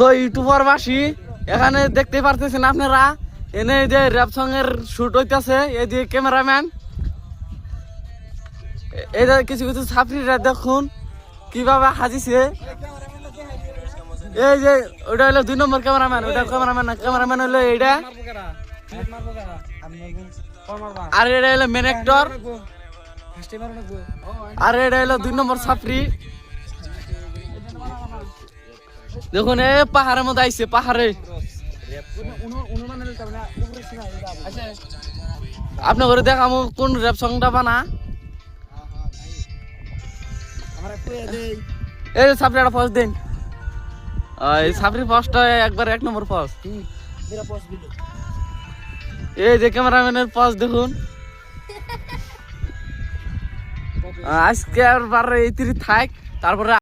So YouTuber বাসি এখানে দেখতে পারতেছেন আপনারা? এনে এই যে র্যাপ সং এর শুট হইতাছে, এই যে ক্যামেরাম্যান এই কিছু কিছু ছাত্রীরা দেখুন, কীভাবে হাজিছে। এই যে, ওটা হলো দুই নম্বর ক্যামেরাম্যান ওটা ক্যামেরাম্যান না ক্যামেরাম্যান হলো এইটা আর এটা হলো মেন অ্যাক্টর আর এটা হলো দুই নম্বর ছাত্রী। দেখুন, এ পাহাড়ের মধ্যে আইছে, পাহাড়ে। আপনি করে দেখামু, কোন র্যাপ সংটা বানা? এই সাপড়ি একটা ফার্স্ট দিন। এই সাপড়ি ফার্স্টটা একবার এক নম্বর ফার্স্ট এই যে ক্যামেরাম্যানের পাস দেখুন। আজকে আর বারে এই থাক, তারপরে